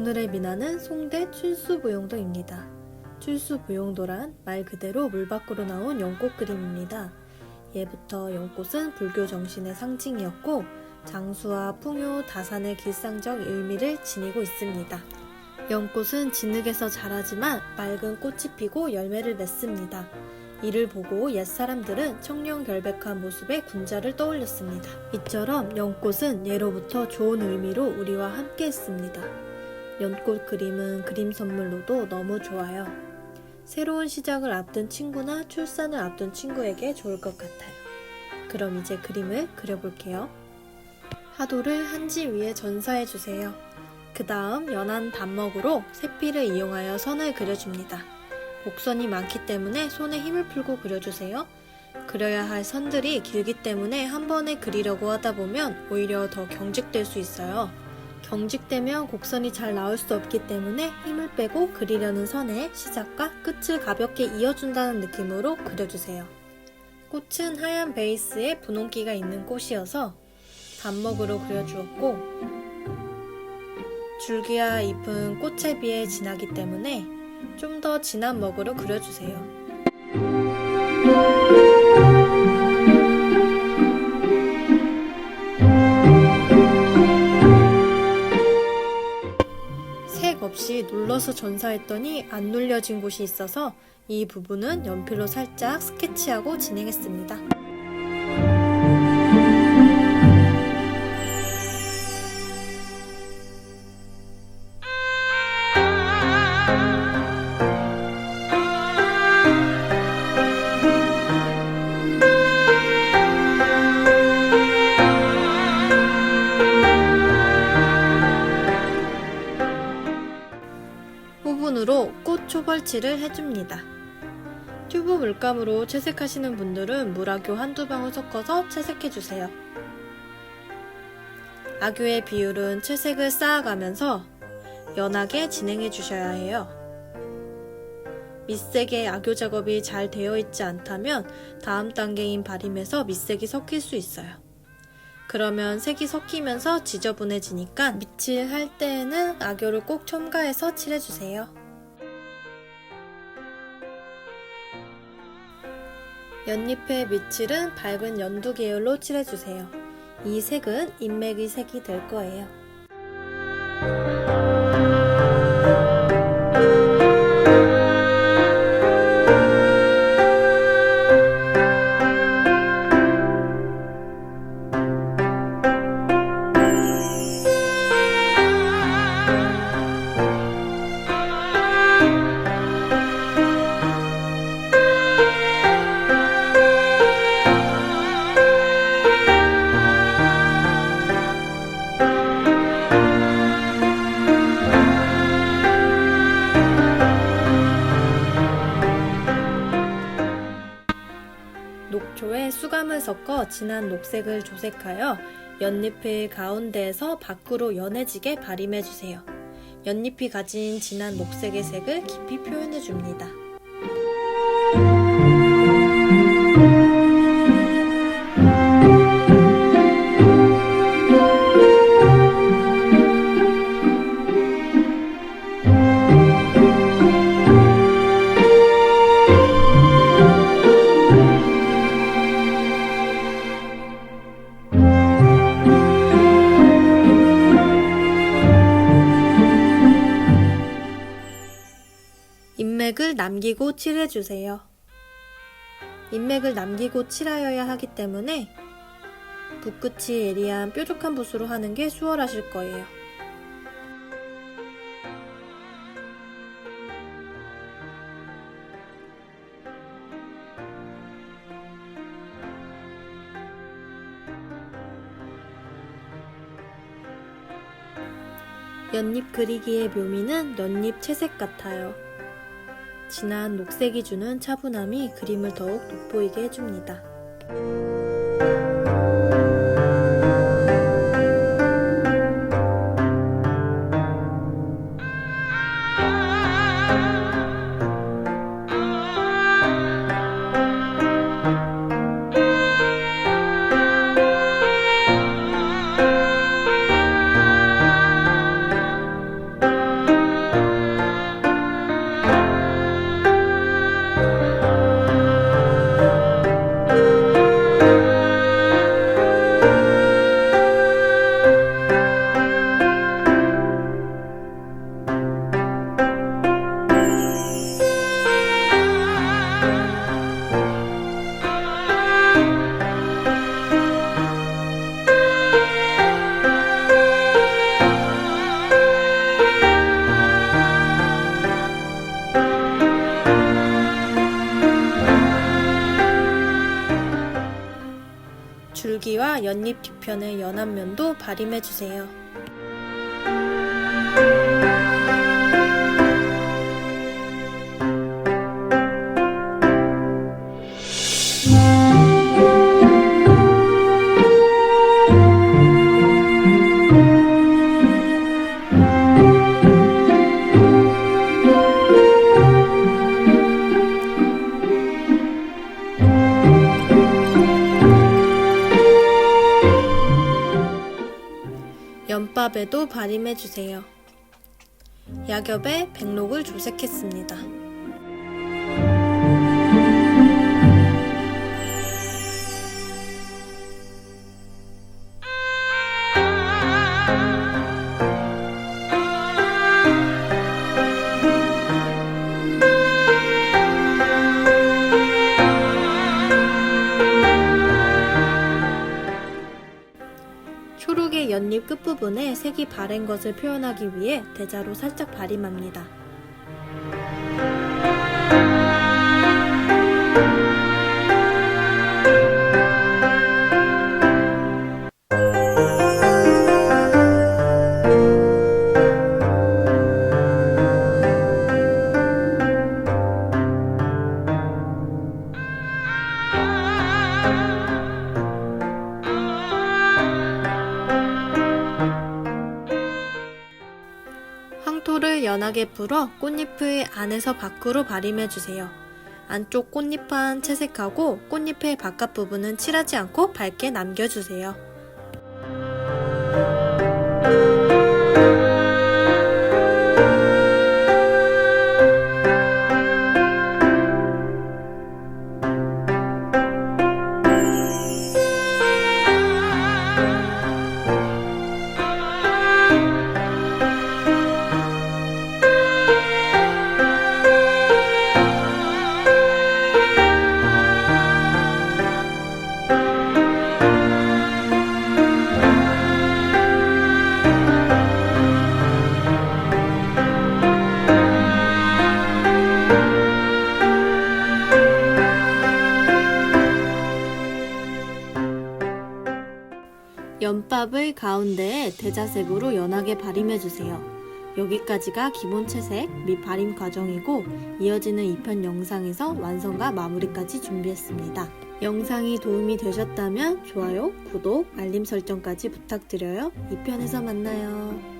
오늘의 미나는 송대 춘수부용도입니다. 춘수부용도란 말 그대로 물 밖으로 나온 연꽃 그림입니다. 예부터 연꽃은 불교 정신의 상징이었고 장수와 풍요, 다산의 길상적 의미를 지니고 있습니다. 연꽃은 진흙에서 자라지만 맑은 꽃이 피고 열매를 맺습니다. 이를 보고 옛 사람들은 청렴결백한 모습의 군자를 떠올렸습니다. 이처럼 연꽃은 예로부터 좋은 의미로 우리와 함께 했습니다. 연꽃 그림은 그림 선물로도 너무 좋아요. 새로운 시작을 앞둔 친구나 출산을 앞둔 친구에게 좋을 것 같아요. 그럼 이제 그림을 그려볼게요. 하도를 한지 위에 전사해 주세요. 그 다음 연한 단먹으로 세피를 이용하여 선을 그려줍니다. 곡선이 많기 때문에 손에 힘을 풀고 그려주세요. 그려야 할 선들이 길기 때문에 한 번에 그리려고 하다 보면 오히려 더 경직될 수 있어요. 경직되면 곡선이 잘 나올 수 없기 때문에 힘을 빼고 그리려는 선의 시작과 끝을 가볍게 이어준다는 느낌으로 그려주세요. 꽃은 하얀 베이스에 분홍기가 있는 꽃이어서 단먹으로 그려주었고 줄기와 잎은 꽃에 비해 진하기 때문에 좀 더 진한 먹으로 그려주세요. 색 없이 눌러서 전사했더니 안 눌려진 곳이 있어서 이 부분은 연필로 살짝 스케치하고 진행했습니다. 초벌칠을 해줍니다. 튜브 물감으로 채색하시는 분들은 물아교 한두 방울 섞어서 채색해주세요. 아교의 비율은 채색을 쌓아가면서 연하게 진행해 주셔야 해요. 밑색의 아교 작업이 잘 되어 있지 않다면 다음 단계인 발임에서 밑색이 섞일 수 있어요. 그러면 색이 섞이면서 지저분해지니까 밑칠 할 때에는 아교를 꼭 첨가해서 칠해주세요. 연잎의 밑칠은 밝은 연두 계열로 칠해주세요. 이 색은 인맥의 색이 될 거예요. 진한 녹색을 조색하여 연잎의 가운데에서 밖으로 연해지게 발임해 주세요. 연잎이 가진 진한 녹색의 색을 깊이 표현해 줍니다. 인맥을 남기고 칠해주세요. 인맥을 남기고 칠하여야 하기 때문에 붓끝이 예리한 뾰족한 붓으로 하는 게 수월하실 거예요. 연잎 그리기의 묘미는 연잎 채색 같아요. 진한 녹색이 주는 차분함이 그림을 더욱 돋보이게 해줍니다. 줄기와 연잎 뒤편의 연한 면도 발림해 주세요. 연밥에도 발림해 주세요. 약엽에 백록을 조색했습니다. 끝부분에 색이 바랜 것을 표현하기 위해 대자로 살짝 발림합니다. 황토를 연하게 풀어 꽃잎의 안에서 밖으로 발림해 주세요. 안쪽 꽃잎만 채색하고 꽃잎의 바깥 부분은 칠하지 않고 밝게 남겨주세요. 연밥을 가운데에 대자색으로 연하게 발림해 주세요. 여기까지가 기본 채색 및 발림 과정이고 이어지는 2편 영상에서 완성과 마무리까지 준비했습니다. 영상이 도움이 되셨다면 좋아요, 구독, 알림 설정까지 부탁드려요. 2편에서 만나요.